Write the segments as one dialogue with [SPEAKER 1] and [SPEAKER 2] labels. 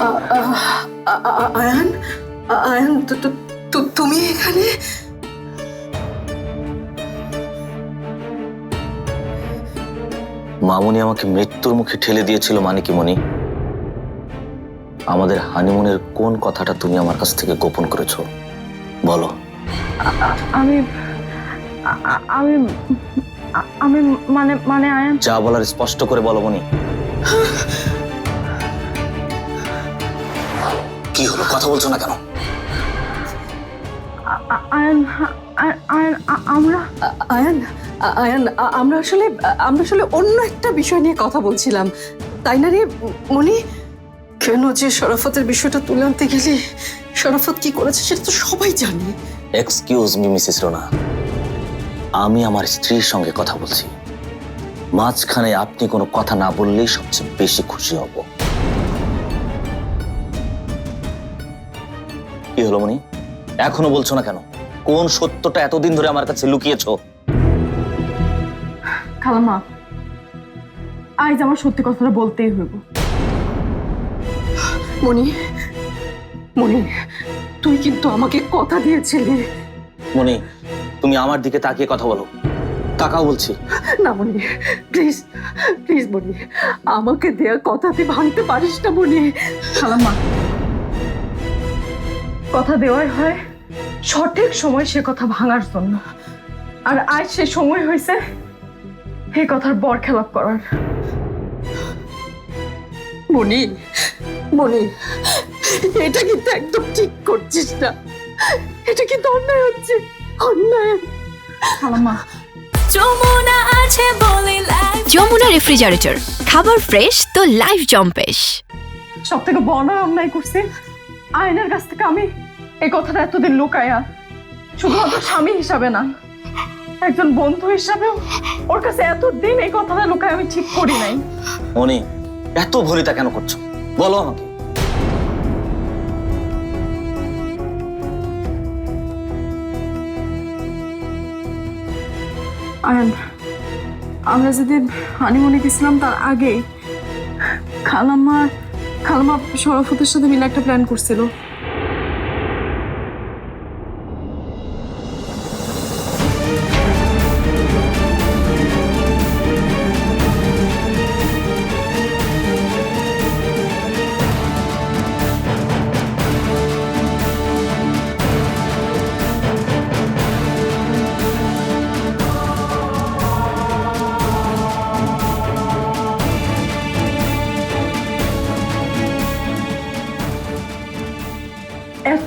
[SPEAKER 1] আ- আ- আ- আ- আয়ান আয়ান তুমি এখানে?
[SPEAKER 2] মামুনি আমাকে মৃত্যুর মুখে ঠেলে দিয়েছিল মানে কি মনি আমাদের হানিমুনের কোন কথাটা তুমি আমার কাছ থেকে গোপন করেছ? বলো।
[SPEAKER 3] আমি আমি আমি মানে মানে আয়ান?
[SPEAKER 2] যা বলার স্পষ্ট করে বলো মনি কি হলো? কথা বলছো না কেন?
[SPEAKER 3] আ- আ- আয়ান আয়ান আমরা
[SPEAKER 1] আয়ান আয়ান আমরা আসলে আমরা আসলে অন্য একটা বিষয় নিয়ে কথা বলছিলাম। তাই না রে? মনি কেন যে শরাফতের বিষয়টা তুলে আনতে গেলে শরাফত কি করেছে সেটা তো সবাই জানে।
[SPEAKER 2] এক্সকিউজ মি মিসেস রোনা আমি আমার স্ত্রীর সঙ্গে কথা বলছি। মাঝখানে আপনি কোনো কথা না বললেই সবচেয়ে বেশি খুশি হব। কি হলো মনি এখনও বলছো না কেন? কোন সত্যটা এতদিন ধরে আমার কাছে লুকিয়েছো?
[SPEAKER 3] খালামা আজ আমার সত্যি কথাটা বলতেই হইব।
[SPEAKER 1] মনি মনি তুই কিন্তু আমাকে কথা দিয়েছিলি।
[SPEAKER 2] মনি তুমি আমার দিকে তাকিয়ে কথা বলো। তাকাও বলছি।
[SPEAKER 1] না মনি প্লিজ প্লিজ মনি আমাকে দেয়া কথাতে ভাঙতে পারিস না মনি
[SPEAKER 3] খালাম্মা কথা দেওয়াই হয় সঠিক সময় সে কথা ভাঙার জন্য। আর আজ সে সময় হয়েছে এই কথার বর খেলাপ করার।
[SPEAKER 1] মনি মনি এটা কিন্তু একদম ঠিক করছিস না। এটা কিন্তু অন্যায় হচ্ছে অন্যায়।
[SPEAKER 4] যমুনা আছে বলে লাইফ
[SPEAKER 5] যমুনা রেফ্রিজারেটর খাবার ফ্রেশ তো লাইফ জম্পেশ।
[SPEAKER 3] সব থেকে বড় অন্যায় করছি আয়নার কাছ থেকে আমি এই কথাটা এতদিন লুকায়া। শুধুমাত্র স্বামী হিসাবে না একজন বন্ধু হিসাবেও ওর কাছে এতদিন এই কথাটা লুকায় আমি ঠিক করি নাই।
[SPEAKER 2] মনি এত ভরিতা কেন করছ? বলো আমাকে।
[SPEAKER 3] আয়ন আমরা যেদিন হানিমুনে গেছিলাম তার আগে খালাম্মা খালাম্মা শরফতের সাথে মিলে একটা প্ল্যান করছিল।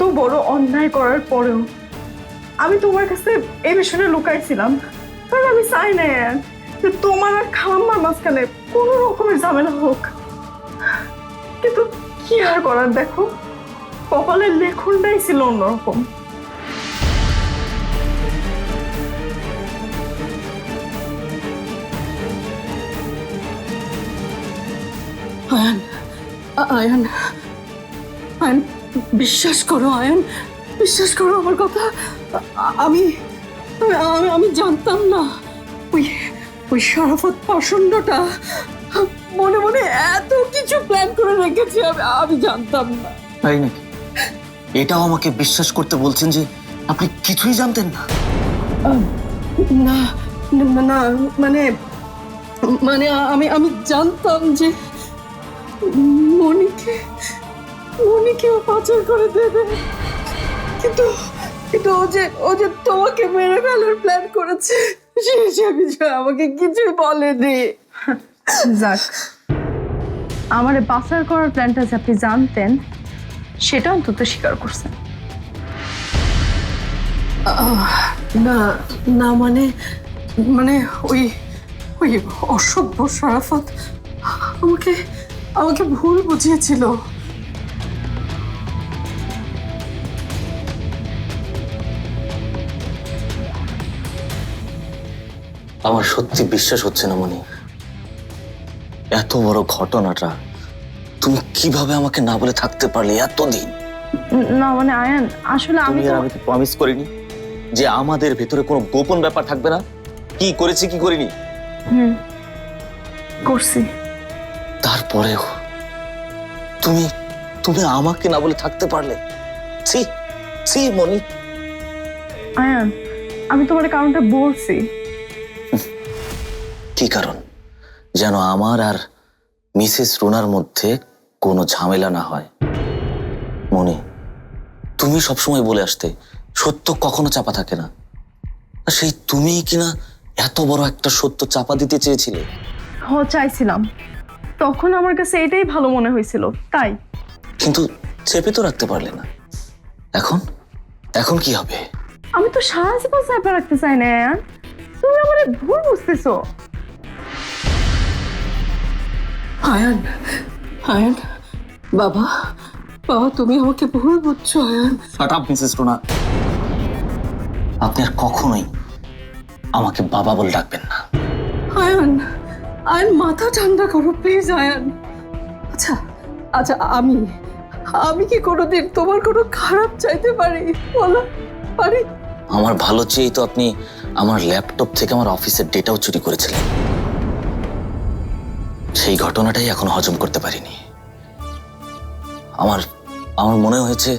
[SPEAKER 3] এত বড় অন্যায় করার পরেও আমি তোমার কাছে এই বিষয়টা লুকাইছিলাম। কারণ আমি চাই না যে তোমার আর খালাম্মার মাঝখানে কোনো রকমের ঝামেলা হোক। কিন্তু কি আর করার দেখো? কপালের লেখনটাই ছিল অন্যরকম।
[SPEAKER 1] আয়ান আয়ান আয়ান। বিশ্বাস করো আয়ন। বিশ্বাস করো আমার কথা। আমি আমি জানতাম না। ওই ওই শরাফত প্রসন্নটা মনে মনে এত কিছু প্ল্যান করে রেখেছে আমি আমি জানতাম না।
[SPEAKER 2] তাই নাকি? এটাও আমাকে বিশ্বাস করতে বলছেন যে আপনি কিছুই জানতেন না।
[SPEAKER 1] না না মানে মানে আমি আমি জানতাম যে মনিকে মনিকে ও পাচার করে দেবে। কিন্তু কিন্তু ও যে ও যে তোমাকে মেরে ফেলার প্ল্যান করেছে সে বিষয়ে আমাকে কিছুই বলেনি।
[SPEAKER 3] যাক। আমার বাসার করার প্ল্যানটা যে আপনি জানতেন সেটা অন্তত স্বীকার করছেন।
[SPEAKER 1] না না মানে মানে ওই ওই অসভ্য শরাফত আমাকে আমাকে ভুল বুঝিয়েছিল।
[SPEAKER 2] আমার সত্যি বিশ্বাস হচ্ছে না মনি। এত বড় ঘটনাটা তুমি কীভাবে আমাকে না বলে থাকতে পারলে এতদিন?
[SPEAKER 3] না মানে আয়ান আসলে আমি তো
[SPEAKER 2] আমি প্রমিস করিনি যে আমাদের ভেতরে কোনো গোপন ব্যাপার থাকবে না। কি করেছি কি করিনি?
[SPEAKER 3] হুম, করছি।
[SPEAKER 2] তারপরেও তুমি তুমি আমাকে না বলে থাকতে পারলে? ছি ছি মনি।
[SPEAKER 3] আয়ান আমি তোমার কারণটা বলছি।
[SPEAKER 2] কি কারণ? যেন আমার আর মিসেস রুনার মধ্যে কোনো ঝামেলা না হয়। মনি তুমি সবসময় বলে আসতে সত্য কখনো চাপা থাকে না। আর সেই তুমিই কিনা এত বড় একটা সত্য চাপা দিতে চেয়েছিলে?
[SPEAKER 3] হ চাইছিলাম। তখন আমার কাছে এটাই ভালো মনে হয়েছিল তাই।
[SPEAKER 2] কিন্তু চেপে তো রাখতে পারলে না। এখন? এখন কি হবে?
[SPEAKER 3] আমি তো জীবন চাপা রাখতে চাই না তুমি আমার ভুল বুঝতেছো।
[SPEAKER 1] আয়ান আয়ান বাবা বাবা তুমি আমাকে ভুল বুঝছ Ayan
[SPEAKER 2] shut up Mrs Runa আপনি আর কখনোই আমাকে বাবা বলে ডাকবেন না।
[SPEAKER 1] আয়ান আয়ান মাথা ঠান্ডা করো প্লিজ আয়ান আচ্ছা আচ্ছা আমি আমি কি কোনোদিন তোমার কোনো খারাপ চাইতে পারি? বলো পারি।
[SPEAKER 2] আমার ভালো চেয়েই তো আপনি আমার ল্যাপটপ থেকে আমার অফিসের ডেটাও চুরি করেছিলেন। সেই ঘটনাটাই এখন হজম করতে পারিনি। আমার আমার মনে হয়েছে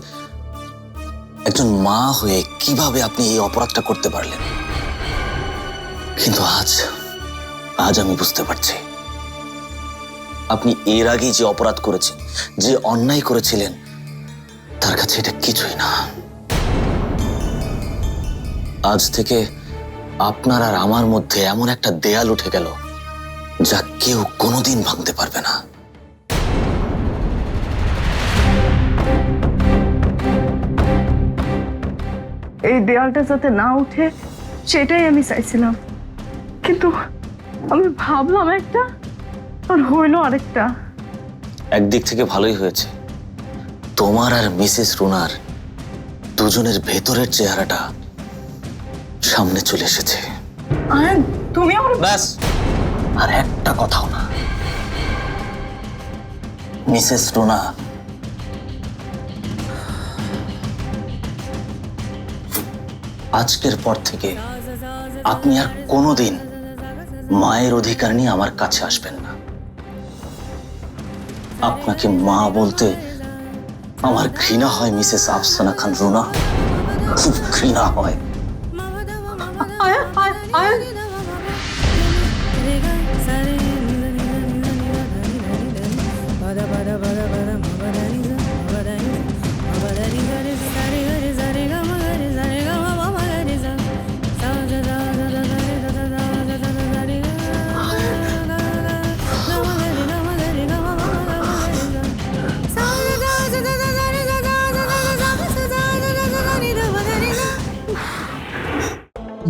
[SPEAKER 2] একজন মা হয়ে কীভাবে আপনি এই অপরাধটা করতে পারলেন। কিন্তু আজ আজ আমি বুঝতে পারছি। আপনি এর আগেই যে অপরাধ করেছেন, যে অন্যায় করেছিলেন, তার কাছে এটা কিছুই না। আজ থেকে আপনার আর আমার মধ্যে এমন একটা দেয়াল উঠে গেল যা কেউ কোনোদিন ভাঙতে পারবে না।
[SPEAKER 3] এই দেয়ালটা যাতে না উঠে সেটাই আমি চাইছিলাম। কিন্তু আমি ভাবলাম একটা আর হইল আরেকটা।
[SPEAKER 2] একদিক থেকে ভালোই হয়েছে। তোমার আর মিসেস রুনার দুজনের ভেতরের চেহারাটা সামনে চলে এসেছে।
[SPEAKER 3] তুমি আমার
[SPEAKER 2] ব্যাস। আর একটা কথাও না। মিসেস রুনা, আজকের পর থেকে আপনি আর কোনোদিন মায়ের অধিকার নিয়ে আমার কাছে আসবেন না। আপনাকে মা বলতে আমার ঘৃণা হয়, মিসেস আফসানা খান রুনা। খুব ঘৃণা হয়।
[SPEAKER 1] আয়ান আয়ান আয়ান